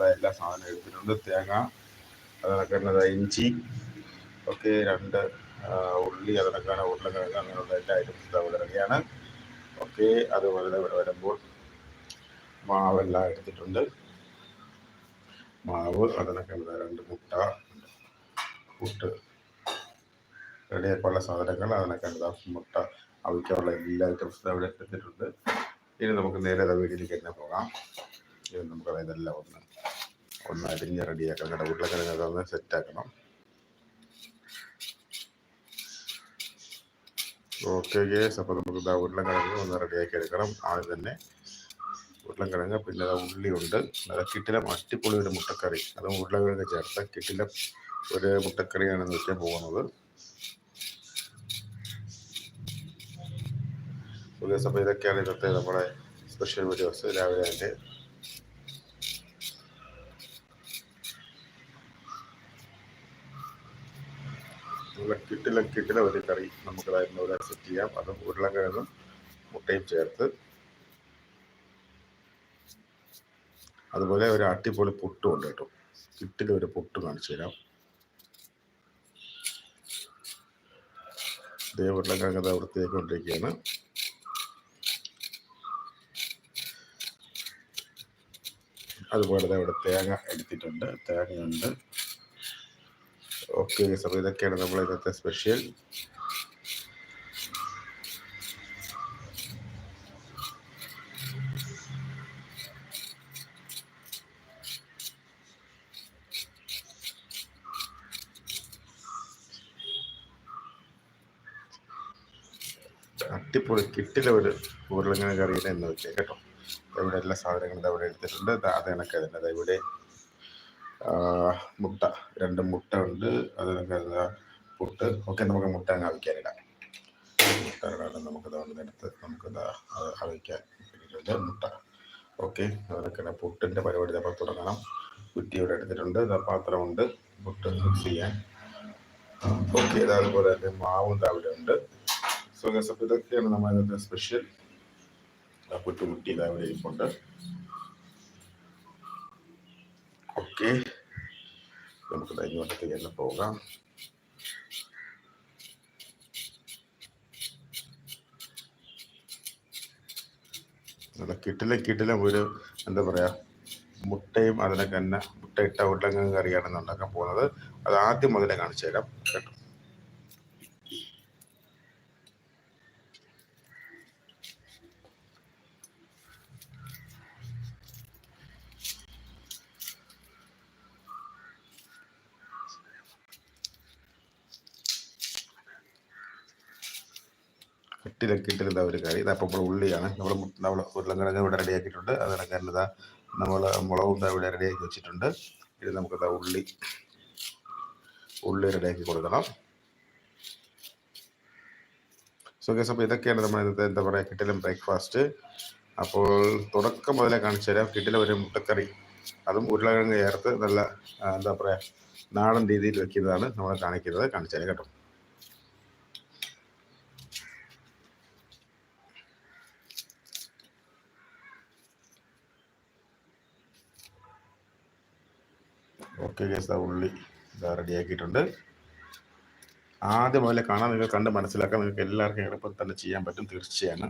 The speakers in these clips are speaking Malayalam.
നമ്മുടെ എല്ലാ സാധനവും എടുത്തിട്ടുണ്ട്. തേങ്ങ അതിനൊക്കെ ഇഞ്ചി ഒക്കെ രണ്ട് ഉള്ളി അതിനൊക്കെയാണ് ഉരുളക്കിഴങ്ങ് അങ്ങനെയുള്ള എല്ലാ ഐറ്റംസും അവിടെ ഇറങ്ങിയാണ് ഓക്കെ അതുപോലെ ഇവിടെ വരുമ്പോൾ മാവെല്ലാം എടുത്തിട്ടുണ്ട്. മാവ് അതിനൊക്കെ രണ്ട് മുട്ട പുട്ട് റെഡിയാക്കാനുള്ള സാധനങ്ങൾ അതിനൊക്കെ എന്താ മുട്ട അവിക്കാനുള്ള എല്ലാ ഐറ്റംസും അവിടെ എടുത്തിട്ടുണ്ട്. ഇനി നമുക്ക് നേരെ വീട്ടിലേക്ക് തന്നെ പോകാം. ഇത് നമുക്ക് ഇതെല്ലാം ഒന്ന് ഒന്ന് അരിഞ്ഞ് റെഡിയാക്കണം കേട്ടോ ഉരുളക്കിഴങ്ങ് ഒന്ന് സെറ്റാക്കണം ഓക്കെ ഗേസ് അപ്പോൾ നമുക്ക് ഇതാ ഉരുളക്കിഴങ്ങ് ഒന്ന് റെഡിയാക്കി എടുക്കണം. ആദ്യം തന്നെ ഉരുളക്കിഴങ്ങ് പിന്നെ ഉള്ളിയുണ്ട് അത് കിട്ടിലെ അട്ടിപ്പൊളി ഒരു മുട്ടക്കറി. അതും ഉരുളക്കിഴങ്ങ് ചേർത്ത കിട്ടിലെ ഒരു മുട്ടക്കറിയാണ് വെക്കാൻ പോകുന്നത്. അപ്പോൾ ഇതൊക്കെയാണ് ഇന്നത്തെ നമ്മുടെ സ്പെഷ്യൽ വീഡിയോസ് രാവിലെ അതിന്റെ നല്ല കിട്ടില്ല കിട്ടില ഒരു കറി നമുക്കതായിരുന്നു ഇവിടെ സെറ്റ് ചെയ്യാം. അതും ഉരുളക്കിഴങ്ങും മുട്ടയും ചേർത്ത്. അതുപോലെ ഒരു അട്ടിപ്പൊളി പുട്ടും ഉണ്ട് കേട്ടോ. കിട്ടില്ല ഒരു പുട്ട് കാണിച്ചു തരാം. ഇതേ ഉരുളക്കിഴങ്ങ് വൃത്തിയാക്കി കൊണ്ടിരിക്കുകയാണ്. അതുപോലെ ഇവിടെ തേങ്ങ എടുത്തിട്ടുണ്ട്. തേങ്ങയുണ്ട്. ഓക്കെ അപ്പോൾ ഇതൊക്കെയാണ് നമ്മൾ ഇന്നത്തെ സ്പെഷ്യൽ അട്ടിപ്പൊളി കിട്ടില്ല ഒരു ഉരുളങ്ങനെ കറിയുടെ എന്ന് വെച്ചാൽ കേട്ടോ. ഇവിടെ എല്ലാ സാധനങ്ങളും ഇവിടെ എടുത്തിട്ടുണ്ട്. അത് കണക്ക് തന്നെ. ഇവിടെ മുട്ട രണ്ട് മുട്ട ഉണ്ട്. അത് പുട്ട് ഒക്കെ നമുക്ക് മുട്ട അങ്ങ് അവിക്കാനിടാം. മുട്ട ഇടാണ്ട് നമുക്ക് എടുത്ത് നമുക്ക് അവിക്കാൻ ഇട്ടിട്ടുണ്ട് മുട്ട. ഓക്കെ. അതൊക്കെ പുട്ടിന്റെ പരിപാടി നമ്മൾ തുടങ്ങണം. കുറ്റി ഇവിടെ എടുത്തിട്ടുണ്ട് പാത്രമുണ്ട്. പുട്ട് മിക്സ് ചെയ്യാൻ. ഓക്കെ. അതുപോലെ തന്നെ മാവും അവിടെ ഉണ്ട്. സോ ഇതൊക്കെയാണ് നമ്മൾ സ്പെഷ്യൽ പുറ്റുമുട്ടി അവിടെ ഇരിപ്പുണ്ട്. ഓക്കെ. നമുക്ക് ഇങ്ങോട്ടേക്ക് തന്നെ പോകാം നല്ല കിട്ടില കിട്ടിലും ഒരു എന്താ പറയുക മുട്ടയും അതിനൊക്കെ തന്നെ മുട്ടയിട്ട ഉരുളങ്ങ കറിയാണ് ഉണ്ടാക്കാൻ പോകുന്നത്. അത് ആദ്യം മുതലേ കാണിച്ചു തരാം കേട്ടോ കിട്ടിലൊക്കെ ഇട്ടിരുന്ന ഒരു കറി ഇതപ്പം നമ്മൾ ഉള്ളിയാണ്. നമ്മൾ നമ്മൾ ഉരുളങ്കിഴങ്ങ് ഇവിടെ റെഡിയാക്കിയിട്ടുണ്ട് അത് ഇറക്കാൻ ഇതാ നമ്മൾ മുളകും ഇതാ ഇവിടെ റെഡിയാക്കി വെച്ചിട്ടുണ്ട്. ഇത് നമുക്കതാ ഉള്ളി ഉള്ളി റെഡിയാക്കി കൊടുക്കണം. സോ ഗസ് അപ്പോൾ ഇതൊക്കെയാണ് നമ്മൾ ഇന്നത്തെ എന്താ പറയുക കിട്ടിലും ബ്രേക്ക്ഫാസ്റ്റ് അപ്പോൾ തുടക്കം മുതലേ കാണിച്ചു തരാം. കിട്ടിലെ ഒരു മുട്ടക്കറി. അതും ഉരുളക്കിഴങ്ങ് ചേർത്ത് നല്ല എന്താ പറയുക നാടൻ രീതിയിൽ വെക്കുന്നതാണ് നമ്മൾ കാണിക്കുന്നത്. കാണിച്ചു തരാം കേട്ടോ. ഓക്കെ കേസ് ഉള്ളി ഇതാ റെഡിയാക്കിയിട്ടുണ്ട് ആദ്യം മുതലേ കാണാൻ നിങ്ങൾ കണ്ട് മനസ്സിലാക്കാൻ നിങ്ങൾക്ക് എല്ലാവർക്കും എളുപ്പം തന്നെ ചെയ്യാൻ പറ്റും തീർച്ചയാണ്.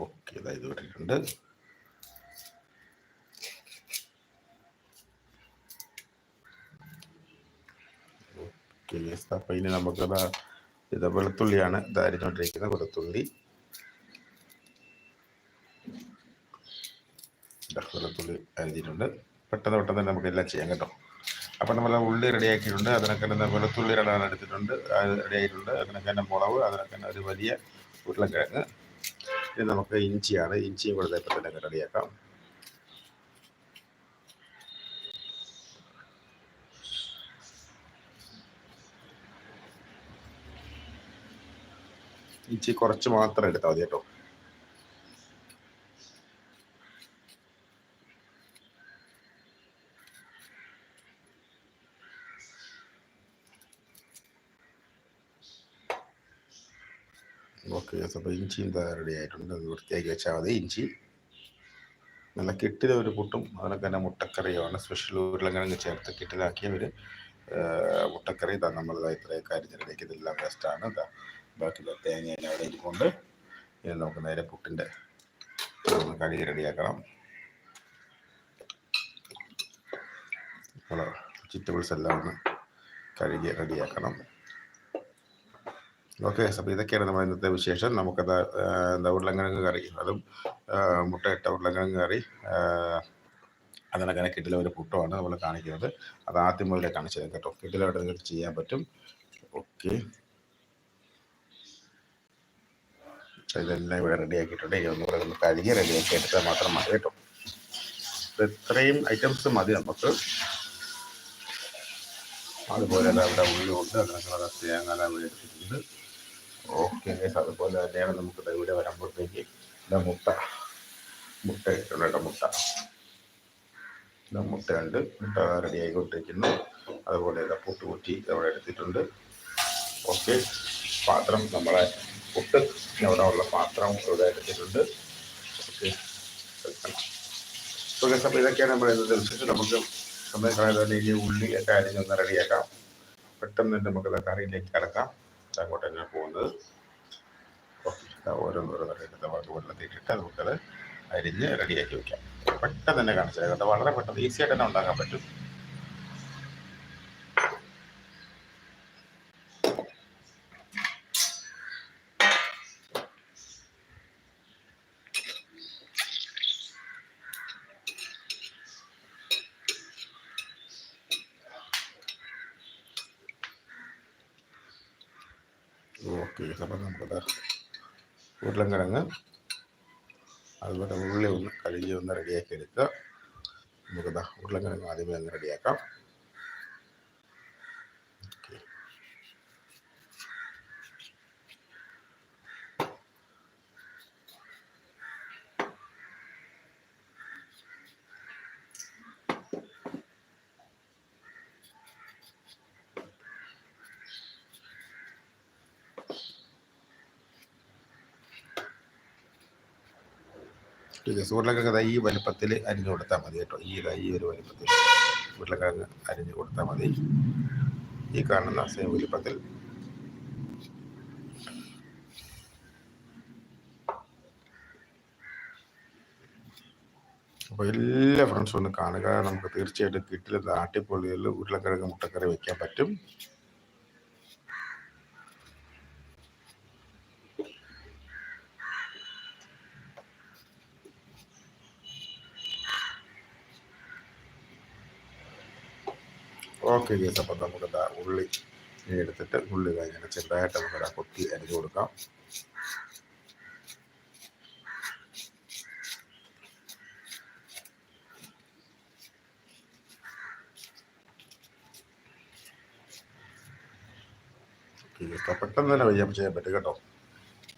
ഓക്കെ ഇതായി വിട്ടിട്ടുണ്ട് അപ്പോൾ ഇനി നമുക്കത് ഇത് വെളുത്തുള്ളിയാണ് ധാരിച്ചോണ്ടിരിക്കുന്നത് വെളുത്തുള്ളി. വെളുത്തുള്ളി അരിഞ്ഞിട്ടുണ്ട്. പെട്ടെന്ന് പെട്ടെന്ന് തന്നെ നമുക്ക് എല്ലാം ചെയ്യാം കേട്ടോ. അപ്പം നമ്മൾ ഉള്ളി റെഡിയാക്കിയിട്ടുണ്ട് അതിനൊക്കെ തന്നെ വെളുത്തുള്ളി രണ്ടാണ് എടുത്തിട്ടുണ്ട്. അത് റെഡിയായിട്ടുണ്ട് അതിനൊക്കെ തന്നെ മുളവ് അതിനൊക്കെ തന്നെ ഒരു വലിയ ഉരുളക്കിഴങ്ങ് ഇനി നമുക്ക് ഇഞ്ചിയാണ്. ഇഞ്ചിയും കൂടെ ഇപ്പം തന്നെ റെഡിയാക്കാം ഇച്ചി കുറച്ച് മാത്രം എടുത്താൽ മതി കേട്ടോ. ഓക്കെ ഇഞ്ചി ഇഞ്ചിയും റെഡി ആയിട്ടുണ്ട്? അത് വൃത്തിയാക്കി വെച്ചാൽ മതി. ഇഞ്ചി നല്ല കെട്ടില ഒരു പുട്ടും അതിനൊക്കെ തന്നെ മുട്ടക്കറിയുമാണ്. സ്പെഷ്യൽ ഉരുളങ്ങനെ ചേർത്ത് കെട്ടിലാക്കിയ ഒരു മുട്ടക്കറി നമ്മൾ ഇത്രയും കാര്യം ഇതെല്ലാം ബെസ്റ്റാണ് ഇതാ ബാക്കി തേങ്ങ അവിടെ ഇരിക്കൊണ്ട് ഇത് നമുക്ക് നേരെ പുട്ടിന്റെ കടി റെഡിയാക്കണം. വെജിറ്റബിൾസ് എല്ലാം ഒന്ന് കഴുകി റെഡിയാക്കണം. ഓക്കെ അപ്പോൾ ഇതൊക്കെയാണ് നമ്മുടെ ഇന്നത്തെ വിശേഷം. നമുക്കത് എന്താ ഉരുളങ്കിഴങ്ങ് കറി. അതും മുട്ടയിട്ട ഉരുളങ്കിഴങ്ങ് കറി. അതിനൊക്കെ കിട്ടിലെ ഒരു പുട്ടമാണ് നമ്മൾ കാണിക്കുന്നത്. അത് ആദ്യം മുതലേ കാണിച്ചു തരാം കേട്ടോ. കിട്ടിലോട്ട് നിങ്ങൾക്ക് ചെയ്യാൻ പറ്റും. ഓക്കെ. ഇതെല്ലാം ഇവിടെ റെഡിയാക്കിയിട്ടുണ്ട് ഇനി ഒന്നുകൂടെ ഒന്ന് കഴുകി റെഡിയാക്കി എടുത്താൽ മാത്രം മതി കേട്ടോ. ഇത്രയും ഐറ്റംസ് മതി നമുക്ക്. അതുപോലെ തന്നെ അവിടെ ഉള്ളിയുണ്ട്. അതിനൊക്കെ തേങ്ങ എടുത്തിട്ടുണ്ട്. ഓക്കെ അതുപോലെ തന്നെയാണ് നമുക്ക് ഇവിടെ വരുമ്പോഴത്തേക്ക് ഇതാ മുട്ട. മുട്ട ഇട്ടുണ്ട് മുട്ട. ഇതാ മുട്ടയുണ്ട് മുട്ട റെഡി ആയിക്കൊണ്ടിരിക്കുന്നു. അതുപോലെ ഇതാ പുട്ട് കുറ്റി അവിടെ എടുത്തിട്ടുണ്ട്. ഓക്കെ പാത്രം നമ്മളെ പുട്ട് അവിടെ ഉള്ള പാത്രം ഇവിടെ എടുത്തിട്ടുണ്ട്. ഓക്കെ ഓക്കെ അപ്പോൾ ഇതൊക്കെയാണ് നമ്മൾ ഇന്നത്തെ നമുക്ക് സമയം കളയാതെ ഇനി ഉള്ളി ഒക്കെ അരിഞ്ഞൊന്ന് റെഡിയാക്കാം പെട്ടെന്ന് നമുക്ക് കറിയിലേക്ക് കിടക്കാം. അങ്ങോട്ട് തന്നെ പോകുന്നത്. ഓക്കെ ഓരോന്നോരോന്നറിയിട്ട് നമുക്ക് വെള്ളത്തിട്ടിട്ട് നമുക്കത് അരിഞ്ഞ് റെഡിയാക്കി വെക്കാം. പെട്ടെന്ന് തന്നെ കാണിച്ചു വളരെ പെട്ടെന്ന് ഈസി ആയിട്ട് തന്നെ ഉണ്ടാക്കാൻ പറ്റും. ഓക്കെ അപ്പം ഉരുളൻ കിഴങ്ങ് അതുപോലെ ഉള്ളി ഒന്ന് കഴുകി ഒന്ന് റെഡിയാക്കി എടുക്കുക നമുക്കിതാ ഉരുളൻ കിഴങ്ങ് ആദ്യമേ ഒന്ന് റെഡിയാക്കാം ഉരുളക്കിഴങ്ങ് ഈ വലുപ്പത്തിൽ അരിഞ്ഞു കൊടുത്താൽ മതി കേട്ടോ. ഈ ഈ ഒരു വലുപ്പത്തിൽ ഉരുളക്കിഴങ്ങ് അരിഞ്ഞു കൊടുത്താൽ മതി. ഈ കാണുന്ന സെയിം വലുപ്പത്തിൽ. അപ്പോൾ എല്ലാ ഫ്രണ്ട്സും ഒന്ന് കാണുക. നമുക്ക് തീർച്ചയായിട്ടും കിട്ടില്ല. നാട്ടിപ്പൊള്ളിയിൽ ഉരുളക്കിഴങ്ങ് മുട്ടക്കറി വെക്കാൻ പറ്റും. ഓക്കെ ചെയ്ത് അപ്പം നമുക്ക് ഉള്ളി എടുത്തിട്ട് ഉള്ളി കഴിഞ്ഞാൽ ചെറുതായിട്ട് നമുക്ക് കൊത്തി അരിഞ്ഞു കൊടുക്കാം. പെട്ടെന്ന് തന്നെ വയ്യാൻ ചെയ്യാൻ പറ്റും കേട്ടോ.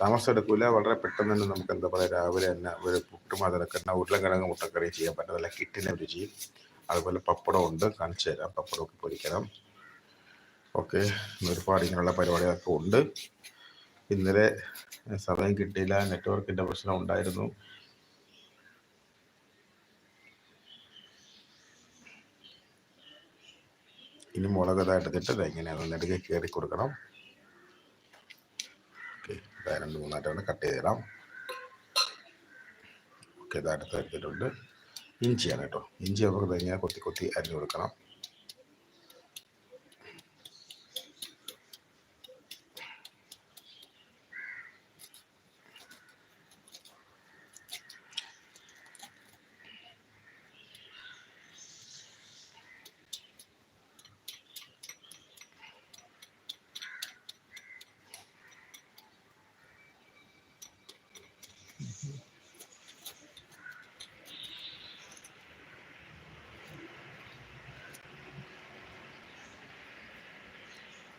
താമസം എടുക്കില്ല വളരെ പെട്ടെന്ന് തന്നെ നമുക്ക് എന്താ പറയുക രാവിലെ തന്നെ ഒരു പുട്ടും ഉരുളക്കിഴങ്ങ് മുട്ടക്കറി ചെയ്യാൻ പറ്റും. നല്ല കിറ്റിനെ രുചി അതുപോലെ പപ്പടം ഉണ്ട് കാണിച്ചു തരാം. പപ്പടമൊക്കെ പൊരിക്കണം. ഓക്കെ. ഒരുപാട് ഇങ്ങനെയുള്ള പരിപാടികളൊക്കെ ഉണ്ട്. ഇന്നലെ സമയം കിട്ടിയില്ല. നെറ്റ്വർക്കിന്റെ പ്രശ്നം ഉണ്ടായിരുന്നു. ഇനി മുളക് ഇതെടുത്തിട്ട് ഇങ്ങനെ നെടുകെ കയറി കൊടുക്കണം. ഓക്കെ. രണ്ട് മൂന്നായിട്ടാണ് കട്ട് ചെയ്തിടാം ഓക്കെ. ഇതടുത്ത് എടുത്തിട്ടുണ്ട്. ഇഞ്ചിയാണ് കേട്ടോ. ഇഞ്ചി നമുക്ക് തേങ്ങ കൊത്തി കൊത്തി അരിഞ്ഞു കൊടുക്കണം.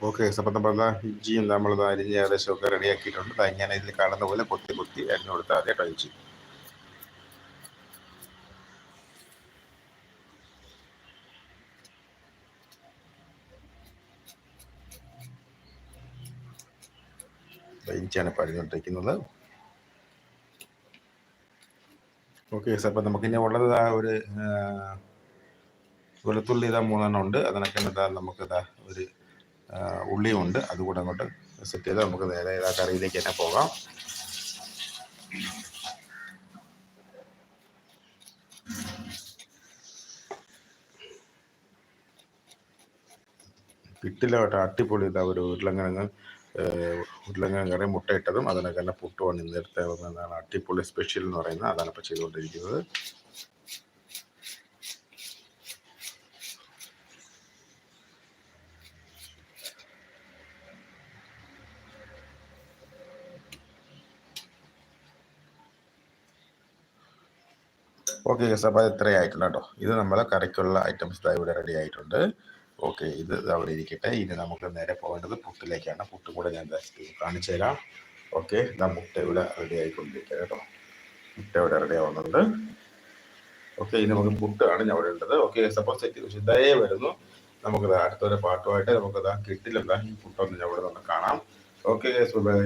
ഓക്കെ അപ്പം നമ്മൾ ഇഞ്ചിയും നമ്മൾ അരിഞ്ഞ് ഏകദേശമൊക്കെ റെഡിയാക്കിയിട്ടുണ്ട്. ഞാൻ ഇതിൽ കാണുന്ന പോലെ കൊത്തി കൊത്തി അരിഞ്ഞു കൊടുത്താൽ മതി ഇഞ്ചി. ഇഞ്ചിയാണ് ഇപ്പോൾ ഓക്കെ സാർ അപ്പം നമുക്കിനി ഉള്ളത് ആ ഒരു വെളുത്തുള്ളി ഇതാ മൂന്നെണ്ണം ഉണ്ട്. അതിനൊക്കെ ഇതാ നമുക്ക് ഇതാ ഒരു ആ, ഉള്ളിയും ഉണ്ട് അതുകൂടെ അങ്ങോട്ട് സെറ്റ് ചെയ്ത് നമുക്ക് നേരെ ഇതാ കറിയിലേക്ക് തന്നെ പോകാം. കിട്ടിലോട്ട് അട്ടിപ്പൊളി ഇതാ ഒരു ഉരുളങ്കിഴങ്ങ് ഉരുളങ്കിഴങ്ങ് കറി മുട്ടയിട്ടതും അതിനൊക്കെ തന്നെ പുട്ടുമാണ് നേരത്തെ വന്നതാണ് അട്ടിപ്പൊളി സ്പെഷ്യൽ എന്ന് പറയുന്നത്. അതാണ് ഇപ്പോൾ ചെയ്തുകൊണ്ടിരിക്കുന്നത്. ഓക്കെ ഗസ് അപ്പോൾ ഇത്രയും ആയിട്ടുണ്ട് കേട്ടോ. ഇത് നമ്മളെ കറിക്കുള്ള ഐറ്റംസ് ഇവിടെ റെഡി ആയിട്ടുണ്ട്. ഓക്കെ ഇത് അവിടെ ഇരിക്കട്ടെ. ഇനി നമുക്ക് നേരെ പോകേണ്ടത് പുട്ടിലേക്കാണ്. പുട്ടും കൂടെ ഞാൻ കാണിച്ചു തരാം. ഓക്കെ ഇതാ മുട്ട ഇവിടെ റെഡി ആയിക്കൊണ്ടിരിക്കുക കേട്ടോ. മുട്ട ഇവിടെ റെഡി ആവുന്നുണ്ട്. ഓക്കെ ഇനി നമുക്ക് പുട്ടാണ് ഞാൻ അവിടെ ഉള്ളത് ഓക്കെ സപ്പോസ് സെറ്റ് ഇതേ വരുന്നു. നമുക്ക് അടുത്തൊരു പാട്ടുമായിട്ട് നമുക്ക് കിട്ടില്ല. ഈ പുട്ടൊന്ന് ഞാൻ ഇവിടെ നിന്ന് കാണാം. Okay bye